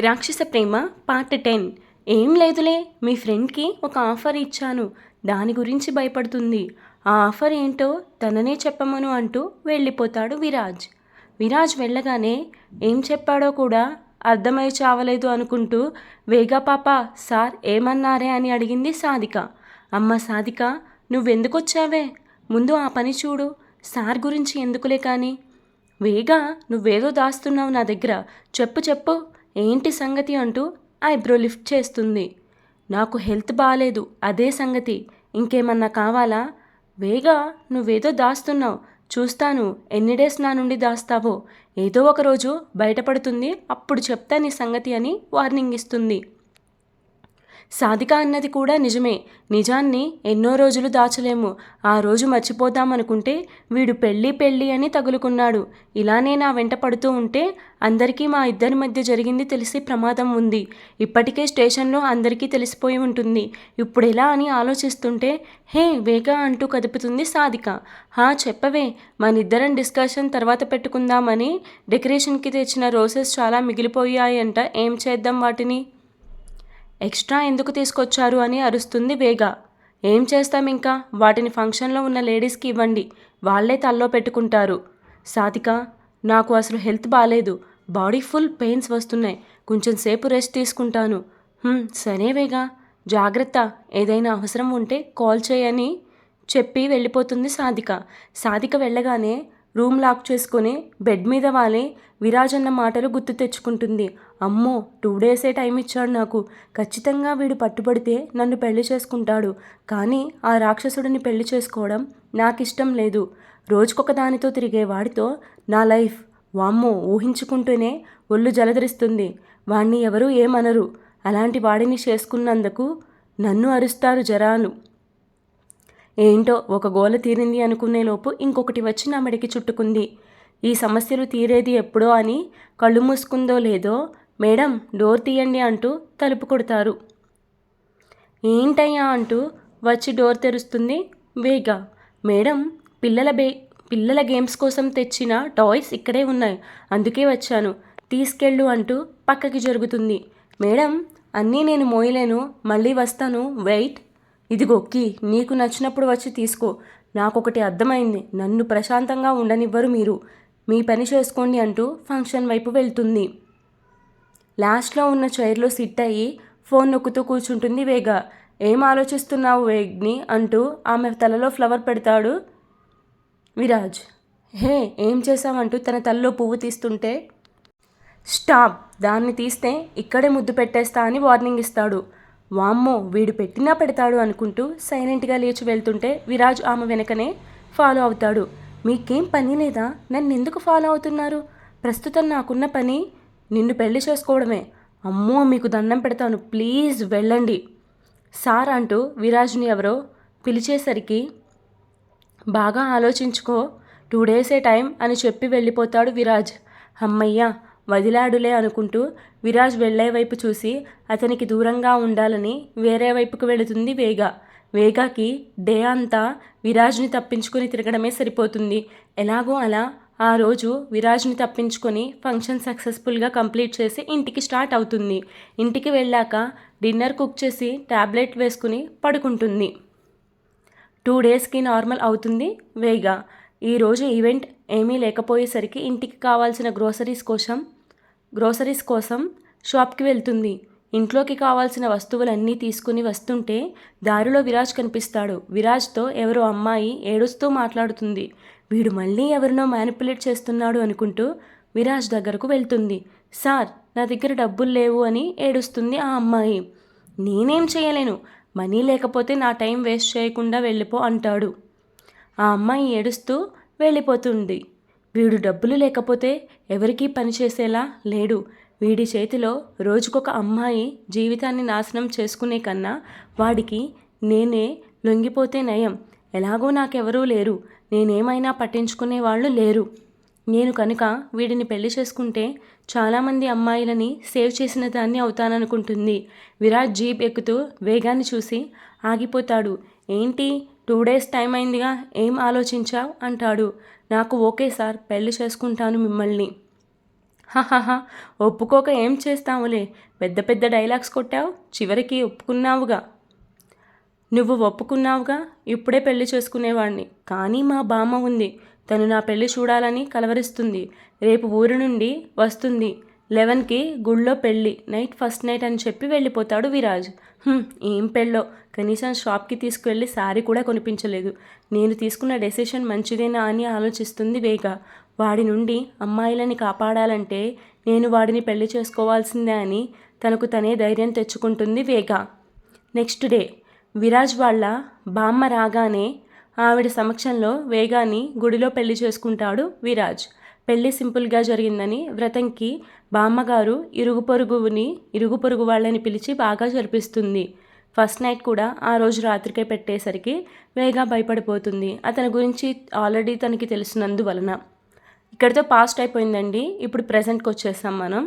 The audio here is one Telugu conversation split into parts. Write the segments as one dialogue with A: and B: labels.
A: రాక్షస ప్రేమ పార్ట్ టెన్ ఏం లేదులే మీ ఫ్రెండ్కి ఒక ఆఫర్ ఇచ్చాను. దాని గురించి భయపడుతుంది. ఆ ఆఫర్ ఏంటో తననే చెప్పమను అంటూ వెళ్ళిపోతాడు విరాజ్. విరాజ్ వెళ్ళగానే ఏం చెప్పాడో కూడా అర్థమై చావలేదు అనుకుంటూ వేగా పాప సార్ ఏమన్నారే? అని అడిగింది సాధిక. అమ్మ సాధిక నువ్వెందుకొచ్చావే? ముందు ఆ పని చూడు. సార్ గురించి ఎందుకులే కానీ? వేగా నువ్వేదో దాస్తున్నావు నా దగ్గర. చెప్పు చెప్పు. ఏంటి సంగతి అంటూ ఐబ్రో లిఫ్ట్ చేస్తుంది. నాకు హెల్త్ బాగాలేదు అదే సంగతి. ఇంకేమన్నా కావాలా? వేగా నువ్వేదో దాస్తున్నావు. చూస్తాను ఎన్ని డేస్ నా నుండి దాస్తావో. ఏదో ఒక రోజు బయటపడుతుంది అప్పుడు చెప్తా నీ సంగతి అని వార్నింగ్ ఇస్తుంది. సాధిక అన్నది కూడా నిజమే. నిజాన్ని ఎన్నో రోజులు దాచలేము. ఆ రోజు మర్చిపోదామనుకుంటే వీడు పెళ్ళి పెళ్ళి అని తగులుకున్నాడు. ఇలానే నా వెంట పడుతూ ఉంటే అందరికీ మా ఇద్దరి మధ్య జరిగింది తెలిసి ప్రమాదం ఉంది. ఇప్పటికే స్టేషన్లో అందరికీ తెలిసిపోయి ఉంటుంది. ఇప్పుడు ఎలా అని ఆలోచిస్తుంటే హే వేగా అంటూ కదుపుతుంది సాధిక. హా చెప్పవే మనిద్దరం డిస్కషన్ తర్వాత పెట్టుకుందామని డెకరేషన్కి తెచ్చిన రోసెస్ చాలా మిగిలిపోయాయంట. ఏం చేద్దాం వాటిని? ఎక్స్ట్రా ఎందుకు తీసుకొచ్చారు అని అరుస్తుంది వేగ. ఏం చేస్తాం ఇంకా? వాటిని ఫంక్షన్లో ఉన్న లేడీస్కి ఇవ్వండి. వాళ్ళే తల్లో పెట్టుకుంటారు. సాధిక నాకు అసలు హెల్త్ బాగాలేదు బాడీ ఫుల్ పెయిన్స్ వస్తున్నాయి. కొంచెం సేపు రెస్ట్ తీసుకుంటాను. సరే వేగా. జాగ్రత్త. ఏదైనా అవసరం ఉంటే కాల్ చేయని చెప్పి వెళ్ళిపోతుంది సాధిక. సాధిక వెళ్ళగానే రూమ్ లాక్ చేసుకుని బెడ్ మీద వాలే విరాజ్ అన్న మాటలు గుర్తు తెచ్చుకుంటుంది. అమ్మో టూ డేసే టైం ఇచ్చాడు నాకు. ఖచ్చితంగా వీడు పట్టుబడితే నన్ను పెళ్ళి చేసుకుంటాడు. కానీ ఆ రాక్షసుడిని పెళ్ళి చేసుకోవడం నాకు ఇష్టం లేదు. రోజుకొక దానితో తిరిగే వాడితో నా లైఫ్. వామ్మో ఊహించుకుంటూనే ఒళ్ళు జలధరిస్తుంది. వాణ్ణి ఎవరూ ఏమనరు. అలాంటి వాడిని చేసుకున్నందుకు నన్ను అరుస్తారు జరాలు. ఏంటో ఒక గోల తీరింది అనుకునేలోపు ఇంకొకటి వచ్చి నా మెడకి చుట్టుకుంది. ఈ సమస్యలు తీరేది ఎప్పుడో అని కళ్ళు మూసుకుందో లేదో మేడం డోర్ తీయండి అంటూ తలుపు కొడతారు. ఏంటయ్యా అంటూ వచ్చి డోర్ తెరుస్తుంది వేగా. మేడం పిల్లల బే పిల్లల గేమ్స్ కోసం తెచ్చిన టాయ్స్ ఇక్కడే ఉన్నాయి. అందుకే వచ్చాను. తీసుకెళ్ళు అంటూ పక్కకి జరుగుతుంది. మేడం అన్నీ నేను మోయలేను. మళ్ళీ వస్తాను. వెయిట్. ఇదిగొక్కి నీకు నచ్చినప్పుడు వచ్చి తీసుకో. నాకొకటి అర్థమైంది. నన్ను ప్రశాంతంగా ఉండనివ్వరు మీరు. మీ పని చేసుకోండి అంటూ ఫంక్షన్ వైపు వెళ్తుంది. లాస్ట్లో ఉన్న చైర్లో సిట్ అయ్యి ఫోన్ నొక్కుతూ కూర్చుంటుంది వేగ. ఏం ఆలోచిస్తున్నావు వేగ్ని అంటూ ఆమె తలలో ఫ్లవర్ పెడతాడు విరాజ్. హే ఏం చేశావంటూ తన తలలో పువ్వు తీస్తుంటే? స్టాప్! దాన్ని తీస్తే ఇక్కడే ముద్దు పెట్టేస్తా అని వార్నింగ్ ఇస్తాడు. వామ్మో వీడు పెట్టినా పెడతాడు అనుకుంటూ సైలెంట్గా లేచి వెళ్తుంటే విరాజ్ ఆమె వెనకనే ఫాలో అవుతాడు. మీకేం పని లేదా? నన్ను ఎందుకు ఫాలో అవుతున్నారు? ప్రస్తుతం నాకున్న పని నిన్ను పెళ్ళి చేసుకోవడమే. అమ్మో మీకు దండం పెడతాను. ప్లీజ్ వెళ్ళండి. సార్ అంటూ విరాజ్ని ఎవరో పిలిచేసరికి బాగా ఆలోచించుకో టూ డేసే టైం అని చెప్పి వెళ్ళిపోతాడు విరాజ్. అమ్మయ్యా వదిలాడులే అనుకుంటూ విరాజ్ వెళ్ళే వైపు చూసి అతనికి దూరంగా ఉండాలని వేరే వైపుకు వెళుతుంది వేగ. వేగాకి డే అంతా విరాజ్ని తప్పించుకొని తిరగడమే సరిపోతుంది. ఎలాగో అలా ఆ రోజు విరాజ్ని తప్పించుకొని ఫంక్షన్ సక్సెస్ఫుల్గా కంప్లీట్ చేసి ఇంటికి స్టార్ట్ అవుతుంది. ఇంటికి వెళ్ళాక డిన్నర్ కుక్ చేసి ట్యాబ్లెట్ వేసుకుని పడుకుంటుంది. టూ డేస్కి నార్మల్ అవుతుంది వేగా. ఈరోజు ఈవెంట్ ఏమీ లేకపోయేసరికి ఇంటికి కావాల్సిన గ్రోసరీస్ కోసం గ్రోసరీస్ కోసం షాప్కి వెళ్తుంది. ఇంట్లోకి కావాల్సిన వస్తువులన్నీ తీసుకుని వస్తుంటే దారిలో విరాజ్ కనిపిస్తాడు. విరాజ్తో ఎవరో అమ్మాయి ఏడుస్తూ మాట్లాడుతుంది. వీడు మళ్ళీ ఎవరినో మ్యానిపులేట్ చేస్తున్నాడు అనుకుంటూ విరాజ్ దగ్గరకు వెళ్తుంది. సార్ నా దగ్గర డబ్బులు లేవు అని ఏడుస్తుంది ఆ అమ్మాయి. నేనేం చేయలేను. మనీ లేకపోతే నా టైం వేస్ట్ చేయకుండా వెళ్ళిపో అంటాడు. ఆ అమ్మాయి ఏడుస్తూ వెళ్ళిపోతుంది. వీడు డబ్బులు లేకపోతే ఎవరికీ పనిచేసేలా లేడు. వీడి చేతిలో రోజుకొక అమ్మాయి జీవితాన్ని నాశనం చేసుకునే కన్నా వాడికి నేనే లొంగిపోతే నయం. ఎలాగో నాకెవరూ లేరు. నేనేమైనా పట్టించుకునే వాళ్ళు లేరు. నేను కనుక వీడిని పెళ్ళి చేసుకుంటే చాలామంది అమ్మాయిలని సేవ్ చేసిన దాన్ని అవుతాననుకుంటుంది. విరాట్ జీప్ ఎక్కుతూ వేగాన్ని చూసి ఆగిపోతాడు. ఏంటి? టూ డేస్ టైం అయిందిగా ఏం ఆలోచించావు? అంటాడు. నాకు ఓకే సార్ పెళ్ళి చేసుకుంటాను మిమ్మల్ని. హాహా ఒప్పుకోక ఏం చేస్తావులే? పెద్ద పెద్ద డైలాగ్స్ కొట్టావు చివరికి ఒప్పుకున్నావుగా. నువ్వు ఒప్పుకున్నావుగా ఇప్పుడే పెళ్ళి చేసుకునేవాడిని కానీ మా బామ్మ ఉంది తను నా పెళ్ళి చూడాలని కలవరిస్తుంది. రేపు ఊరి నుండి వస్తుంది లెవెన్కి గుళ్ళో పెళ్ళి నైట్ ఫస్ట్ నైట్ అని చెప్పి వెళ్ళిపోతాడు విరాజ్. ఏం పెళ్ళో? కనీసం షాప్కి తీసుకువెళ్ళి శారీ కూడా కొనిపించలేదు. నేను తీసుకున్న డెసిషన్ మంచిదేనా అని ఆలోచిస్తుంది వేగ. వాడి నుండి అమ్మాయిలని కాపాడాలంటే నేను వాడిని పెళ్ళి చేసుకోవాల్సిందే అని తనకు తనే ధైర్యం తెచ్చుకుంటుంది వేగ. Next day. విరాజ్ వాళ్ళ బామ్మ రాగానే ఆవిడ సమక్షంలో వేగాన్ని గుడిలో పెళ్ళి చేసుకుంటాడు విరాజ్. పెళ్ళి సింపుల్గా జరిగిందని వ్రతంకి బామ్మగారు ఇరుగు పొరుగుని ఇరుగు పొరుగు వాళ్ళని పిలిచి బాగా జరిపిస్తుంది. ఫస్ట్ నైట్ కూడా ఆ రోజు రాత్రికే పెట్టేసరికి వేగా భయపడిపోతుంది. అతని గురించి ఆల్రెడీ తనకి తెలిసినందువలన. ఇక్కడితో పాస్ట్ అయిపోయిందండి. ఇప్పుడు ప్రజెంట్కి వచ్చేసాం మనం.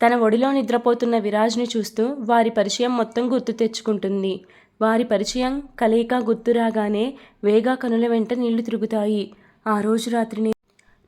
A: తన ఒడిలో నిద్రపోతున్న విరాజ్ని చూస్తూ వారి పరిచయం మొత్తం గుర్తు తెచ్చుకుంటుంది. వారి పరిచయం కలయిక గుర్తు రాగానే వేగా కనుల వెంట నీళ్ళు తిరుగుతాయి. ఆ రోజు రాత్రిని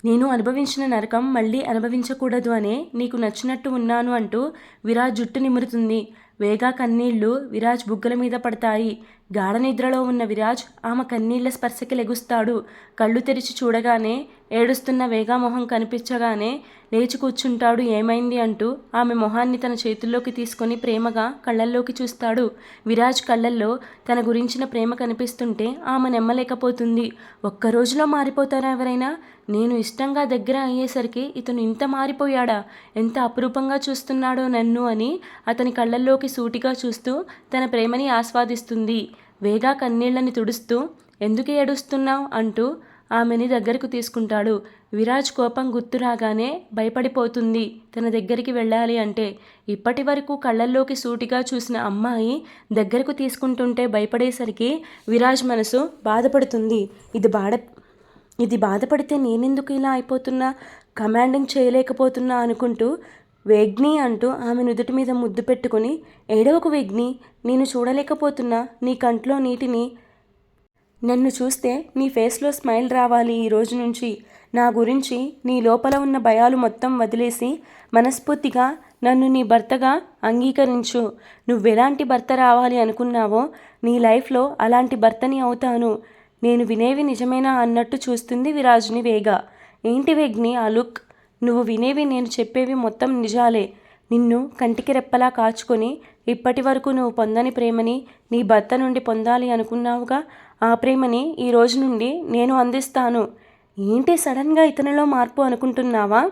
A: నేను అనుభవించిన నరకం మళ్ళీ అనుభవించకూడదు అనే నీకు నచ్చినట్టు ఉన్నాను అంటూ విరాజ్ జుట్టు నిమురుతుంది. వేగా కన్నీళ్ళు విరాజ్ బుగ్గల మీద పడతాయి. గాఢ నిద్రలో ఉన్న విరాజ్ ఆమె కన్నీళ్ళ స్పర్శకి లెగుస్తాడు. కళ్ళు తెరిచి చూడగానే ఏడుస్తున్న వేగా మొహం కనిపించగానే లేచి కూర్చుంటాడు ఏమైంది అంటూ ఆమె మొహాన్ని తన చేతుల్లోకి తీసుకొని ప్రేమగా కళ్ళల్లోకి చూస్తాడు. విరాజ్ కళ్ళల్లో తన గురించిన ప్రేమ కనిపిస్తుంటే ఆమె నెమ్మలేకపోతుంది. ఒక్క రోజులో మారిపోతారా ఎవరైనా? నేను ఇష్టంగా దగ్గర అయ్యేసరికి ఇతను ఇంత మారిపోయాడా? ఎంత అపురూపంగా చూస్తున్నాడో నన్ను అని అతని కళ్ళల్లోకి సూటిగా చూస్తూ తన ప్రేమని ఆస్వాదిస్తుంది. వేగా కన్నీళ్ళని తుడుస్తూ ఎందుకు ఏడుస్తున్నావు? అంటూ ఆమెని దగ్గరకు తీసుకుంటాడు. విరాజ్ కోపం గుర్తు రాగానే భయపడిపోతుంది. తన దగ్గరికి వెళ్ళాలి అంటే. ఇప్పటి వరకు కళ్ళల్లోకి సూటిగా చూసిన అమ్మాయి దగ్గరకు తీసుకుంటుంటే భయపడేసరికి విరాజ్ మనసు బాధపడుతుంది. ఇది బాధ ఇది బాధపడితే నేనెందుకు ఇలా అయిపోతున్నా? కమాండింగ్ చేయలేకపోతున్నా అనుకుంటూ వేగ్ని అంటూ ఆమె నుదుటి మీద ముద్దు పెట్టుకుని ఏడవకు వేగ్ని నేను చూడలేకపోతున్నా నీ కంట్లో నీటిని నన్ను చూస్తే నీ ఫేస్లో స్మైల్ రావాలి ఈ రోజు నుంచి. నా గురించి నీ లోపల ఉన్న భయాలు మొత్తం వదిలేసి మనస్ఫూర్తిగా నన్ను నీ భర్తగా అంగీకరించు. నువ్వెలాంటి భర్త రావాలి అనుకున్నావో నీ లైఫ్లో అలాంటి భర్తని అవుతాను. నేను వినేవి నిజమేనా అన్నట్టు చూస్తుంది విరాజ్ని వేగ. ఏంటి వేగ్ని? ఆ లుక్. నువ్వు వినేవి నేను చెప్పేవి మొత్తం నిజాలే. నిన్ను కంటికి రెప్పలా కాచుకొని ఇప్పటి వరకు నువ్వు పొందని ప్రేమని నీ భర్త నుండి పొందాలి అనుకున్నావుగా? ఆ ప్రేమని ఈ రోజు నుండి నేను అందిస్తాను. ఏంటి సడన్గా ఇతనిలో మార్పు అనుకుంటున్నావా?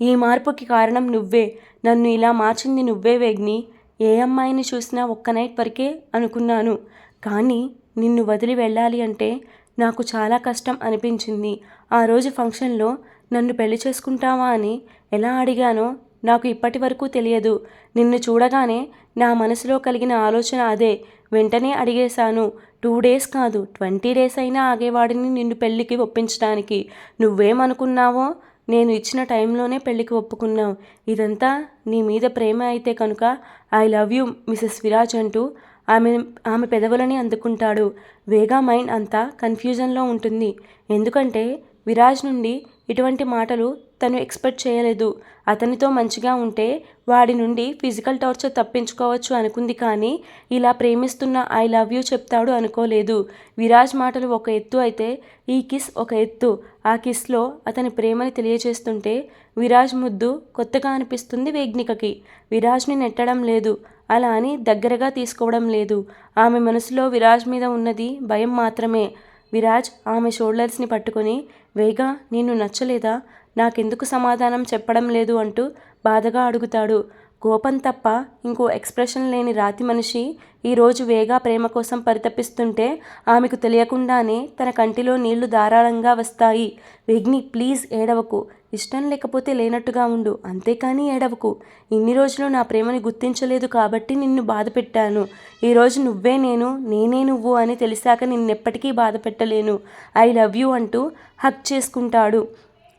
A: ఈ మార్పుకి కారణం నువ్వే. నన్ను ఇలా మార్చింది నువ్వే వేగ్ని. ఏ అమ్మాయిని చూసినా ఒక్క నైట్ వరకే అనుకున్నాను. కానీ నిన్ను వదిలి వెళ్ళాలి అంటే నాకు చాలా కష్టం అనిపించింది. ఆ రోజు ఫంక్షన్లో నన్ను పెళ్ళి చేసుకుంటావా అని ఎలా అడిగానో నాకు ఇప్పటి వరకు తెలియదు. నిన్ను చూడగానే నా మనసులో కలిగిన ఆలోచన అదే. వెంటనే అడిగేశాను టూ డేస్ కాదు ట్వంటీ డేస్ అయినా ఆగేవాడిని నిన్ను పెళ్ళికి ఒప్పించడానికి. నువ్వేమనుకున్నావో? నేను ఇచ్చిన టైంలోనే పెళ్ళికి ఒప్పుకున్నావు. ఇదంతా నీ మీద ప్రేమ అయితే కనుక I love you Mrs Viraj అంటూ ఆమె ఆమె పెదవులని అందుకుంటాడు. వేగా మైండ్ అంతా కన్ఫ్యూజన్లో ఉంటుంది. ఎందుకంటే విరాజ్ నుండి ఇటువంటి మాటలు తను ఎక్స్పెక్ట్ చేయలేదు. అతనితో మంచిగా ఉంటే వాడి నుండి ఫిజికల్ టార్చర్ తప్పించుకోవచ్చు అనుకుంది కానీ ఇలా ప్రేమిస్తున్న ఐ లవ్ యూ చెప్తాడు అనుకోలేదు. విరాజ్ మాటలు ఒక ఎత్తు అయితే ఈ కిస్ ఒక ఎత్తు. ఆ కిస్లో అతని ప్రేమని తెలియజేస్తుంటే విరాజ్ ముద్దు కొత్తగా అనిపిస్తుంది వేగ్నికకి. విరాజ్ని నెట్టడం లేదు. అలా అని దగ్గరగా తీసుకోవడం లేదు. ఆమె మనసులో విరాజ్ మీద ఉన్నది భయం మాత్రమే. విరాజ్ ఆమె షోల్డర్స్ని పట్టుకొని వేగా నేను నచ్చలేదా? నాకెందుకు సమాధానం చెప్పడం లేదు అంటూ బాధగా అడుగుతాడు. కోపం తప్ప ఇంకో ఎక్స్ప్రెషన్ లేని రాతి మనిషి ఈరోజు వేగా ప్రేమ కోసం పరితపిస్తుంటే ఆమెకు తెలియకుండానే తన కంటిలో నీళ్ళు ధారాళంగా వస్తాయి. విఘ్ని ప్లీజ్ ఏడవకు. ఇష్టం లేకపోతే లేనట్టుగా ఉండు. అంతేకాని ఏడవకు. ఇన్ని రోజులు నా ప్రేమని గుర్తించలేదు కాబట్టి నిన్ను బాధ పెట్టాను. ఈరోజు నువ్వే నేను నేనే నువ్వు అని తెలిసాక నిన్నెప్పటికీ బాధ పెట్టలేను. ఐ లవ్ యూ అంటూ హక్ చేసుకుంటాడు.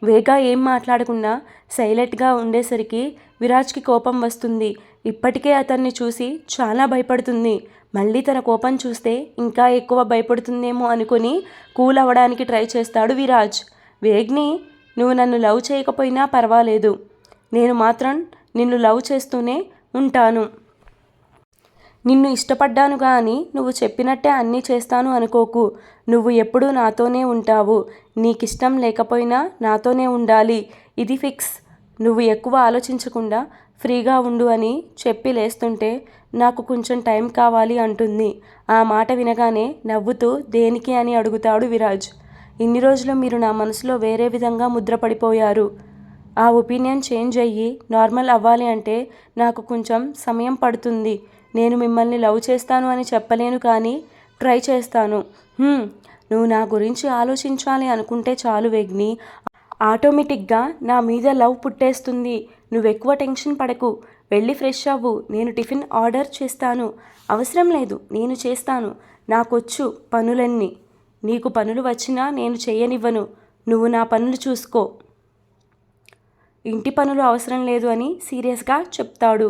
A: వేగా ఏం మాట్లాడకుండా సైలెంట్గా ఉండేసరికి విరాజ్కి కోపం వస్తుంది. ఇప్పటికే అతన్ని చూసి చాలా భయపడుతుంది. మళ్ళీ తన కోపం చూస్తే ఇంకా ఎక్కువ భయపడుతుందేమో అనుకొని కూల్ అవ్వడానికి ట్రై చేస్తాడు విరాజ్. వేగ్ని నువ్వు నన్ను లవ్ చేయకపోయినా పర్వాలేదు. నేను మాత్రం నిన్ను లవ్ చేస్తూనే ఉంటాను. నిన్ను ఇష్టపడ్డాను కానీ నువ్వు చెప్పినట్టే అన్నీ చేస్తాను అనుకోకు. నువ్వు ఎప్పుడూ నాతోనే ఉంటావు. నీకిష్టం లేకపోయినా నాతోనే ఉండాలి. ఇది ఫిక్స్. నువ్వు ఎక్కువ ఆలోచించకుండా ఫ్రీగా ఉండు అని చెప్పి లేస్తుంటే నాకు కొంచెం టైం కావాలి అంటుంది. ఆ మాట వినగానే నవ్వుతూ దేనికి అని అడుగుతాడు విరాజ్. ఇన్ని రోజులు మీరు నా మనసులో వేరే విధంగా ముద్రపడిపోయారు. ఆ ఒపీనియన్ చేంజ్ అయ్యి నార్మల్ అవ్వాలి అంటే నాకు కొంచెం సమయం పడుతుంది. నేను మిమ్మల్ని లవ్ చేస్తాను అని చెప్పలేను కానీ ట్రై చేస్తాను. నువ్వు నా గురించి ఆలోచించాలి అనుకుంటే చాలు వెగ్ని. ఆటోమేటిక్గా నా మీద లవ్ పుట్టేస్తుంది. నువ్వెక్కువ టెన్షన్ పడకు. వెళ్ళి ఫ్రెష్ అవ్వు. నేను టిఫిన్ ఆర్డర్ చేస్తాను. అవసరం లేదు నేను చేస్తాను. నాకొచ్చు పనులన్నీ. నీకు పనులు వచ్చినా నేను చేయనివ్వను. నువ్వు నా పనులు చూసుకో. ఇంటి పనులు అవసరం లేదు అని సీరియస్గా చెప్తాడు.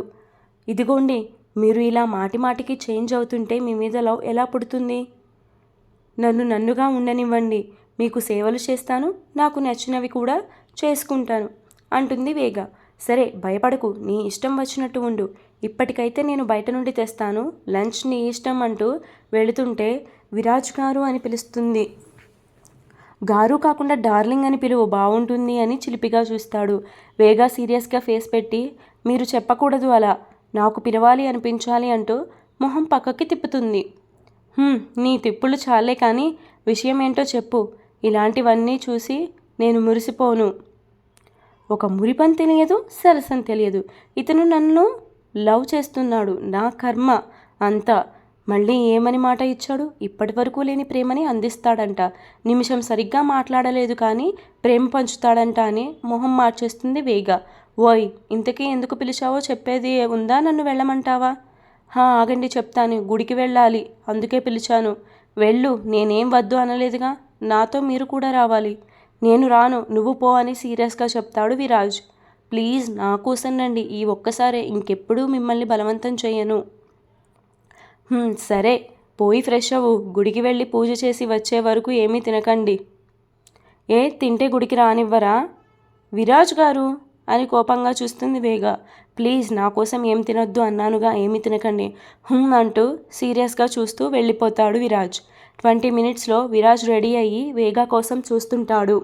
A: ఇదిగోండి మీరు ఇలా మాటిమాటికి చేంజ్ అవుతుంటే మీ మీద లవ్ ఎలా పుడుతుంది? నన్ను నన్నుగా ఉండనివ్వండి. మీకు సేవలు చేస్తాను నాకు నచ్చినవి కూడా చేసుకుంటాను అంటుంది వేగ. సరే భయపడకు నీ ఇష్టం వచ్చినట్టు ఉండు. ఇప్పటికైతే నేను బయట నుండి తెస్తాను. లంచ్ నీ ఇష్టం అంటూ వెళుతుంటే విరాజ్ గారు అని పిలుస్తుంది. గారు కాకుండా డార్లింగ్ అని పిలువు బాగుంటుంది అని చిలిపిగా చూస్తాడు. వేగా సీరియస్గా ఫేస్ పెట్టి మీరు చెప్పకూడదు అలా. నాకు పిలవాలి అనిపించాలి అంటూ మొహం పక్కకి తిప్పుతుంది. నీ తిప్పులు చాలే కానీ విషయం ఏంటో చెప్పు. ఇలాంటివన్నీ చూసి నేను మురిసిపోను. ఒక మురిపని తెలియదు సరసని తెలియదు. ఇతను నన్ను లవ్ చేస్తున్నాడు నా కర్మ అంతా. మళ్ళీ ఏమని మాట ఇచ్చాడు? ఇప్పటి వరకు లేని ప్రేమని అందిస్తాడంట. నిమిషం సరిగ్గా మాట్లాడలేదు కానీ ప్రేమ పంచుతాడంట అని మొహం మార్చేస్తుంది వేగ. ఓయ్ ఇంతకీ ఎందుకు పిలిచావో చెప్పేది ఉందా? నన్ను వెళ్ళమంటావా? హా ఆగండి చెప్తాను. గుడికి వెళ్ళాలి. అందుకే పిలిచాను. వెళ్ళు. నేనేం వద్దు అనలేదుగా. నాతో మీరు కూడా రావాలి. నేను రాను. నువ్వు పో అని సీరియస్గా చెప్తాడు విరాజ్. ప్లీజ్ నా కోసం రండి ఈ ఒక్కసారే ఇంకెప్పుడూ మిమ్మల్ని బలవంతం చేయను సరే. పోయి ఫ్రెష్ అవ్వు. గుడికి వెళ్ళి పూజ చేసి వచ్చే వరకు ఏమీ తినకండి. ఏ తింటే గుడికి రానివ్వరా? విరాజ్ గారు! అని కోపంగా చూస్తుంది వేగ. ప్లీజ్ నా కోసం ఏం తినొద్దు అన్నానుగా ఏమి తినకండి. హుమ్ అంటూ సీరియస్గా చూస్తూ వెళ్ళిపోతాడు విరాజ్. ట్వంటీ మినిట్స్లో విరాజ్ రెడీ అయ్యి వేగ కోసం చూస్తుంటాడు.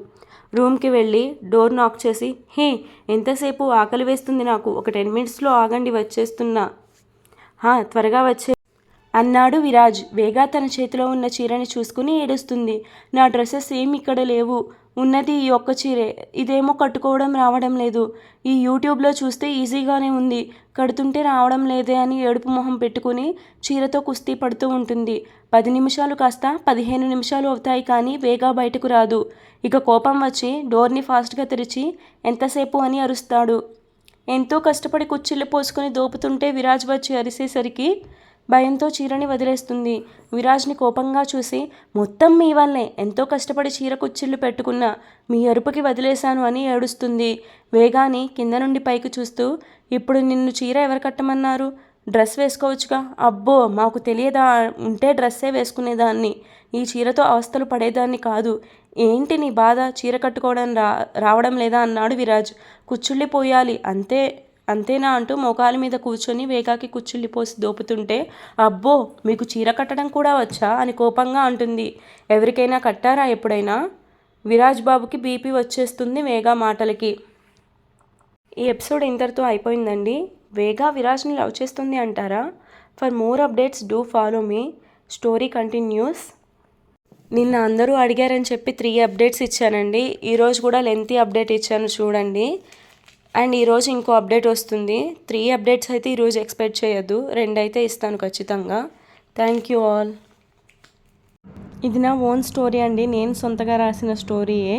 A: రూమ్కి వెళ్ళి డోర్ నాక్ చేసి హే ఎంతసేపు ఆకలి వేస్తుంది నాకు? ఒక టెన్ మినిట్స్లో ఆగండి వచ్చేస్తున్నా. త్వరగా వచ్చే అన్నాడు విరాజ్. వేగా తన చేతిలో ఉన్న చీరని చూసుకుని ఏడుస్తుంది. నా డ్రెస్సెస్ ఏమి ఇక్కడ లేవు. ఉన్నది ఈ ఒక్క చీరే. ఇదేమో కట్టుకోవడం రావడం లేదు. ఈ యూట్యూబ్లో చూస్తే ఈజీగానే ఉంది. కడుతుంటే రావడం లేదే అని ఏడుపు మొహం పెట్టుకుని చీరతో కుస్తీ పడుతూ ఉంటుంది. పది నిమిషాలు కాస్త పదిహేను నిమిషాలు అవుతాయి కానీ వేగా బయటకు రాదు. ఇక కోపం వచ్చి డోర్ని ఫాస్ట్గా తెరిచి ఎంతసేపు అని అరుస్తాడు. ఎంతో కష్టపడి కుచ్చిళ్ళు పోసుకొని దోపుతుంటే విరాజ్ వచ్చి అరిసేసరికి భయంతో చీరని వదిలేస్తుంది. విరాజ్ని కోపంగా చూసి మొత్తం మీ వల్లే ఎంతో కష్టపడి చీర కుచ్చిళ్ళు పెట్టుకున్నా మీ అరుపుకి వదిలేశాను అని ఏడుస్తుంది. వేగాని కింద నుండి పైకి చూస్తూ ఇప్పుడు నిన్ను చీర ఎవరు కట్టమన్నారు? డ్రెస్ వేసుకోవచ్చుగా? అబ్బో! మాకు తెలియదా? ఉంటే డ్రెస్సే వేసుకునేదాన్ని. ఈ చీరతో అవస్థలు పడేదాన్ని కాదు. ఏంటి నీ బాధ? చీర కట్టుకోవడం రా రావడం లేదా? అన్నాడు విరాజ్. కుచ్చుళ్ళి పోయాలి అంతే అంతేనా అంటూ మోకాల మీద కూర్చొని వేగాకి కుచ్చుళ్ళిపోసి దోపుతుంటే అబ్బో మీకు చీర కట్టడం కూడా వచ్చా అని కోపంగా అంటుంది. ఎవరికైనా కట్టారా ఎప్పుడైనా? విరాజ్ బాబుకి బీపీ వచ్చేస్తుంది వేగా మాటలకి. ఈ ఎపిసోడ్ ఇంతటితో అయిపోయిందండి. వేగా విరాజ్ని లవ్ చేస్తుంది అంటారా? For more updates do follow me. Story continues. నిన్న అందరూ అడిగారని చెప్పి త్రీ అప్డేట్స్ ఇచ్చానండి. ఈరోజు కూడా లెంతీ అప్డేట్ ఇచ్చాను చూడండి. అండ్ ఈరోజు ఇంకో అప్డేట్ వస్తుంది. త్రీ అప్డేట్స్ అయితే ఈరోజు ఎక్స్పెక్ట్ చేయొద్దు. రెండైతే ఇస్తాను ఖచ్చితంగా. Thank you all. ఇది నా ఓన్ స్టోరీ అండి. నేను సొంతగా రాసిన స్టోరీయే.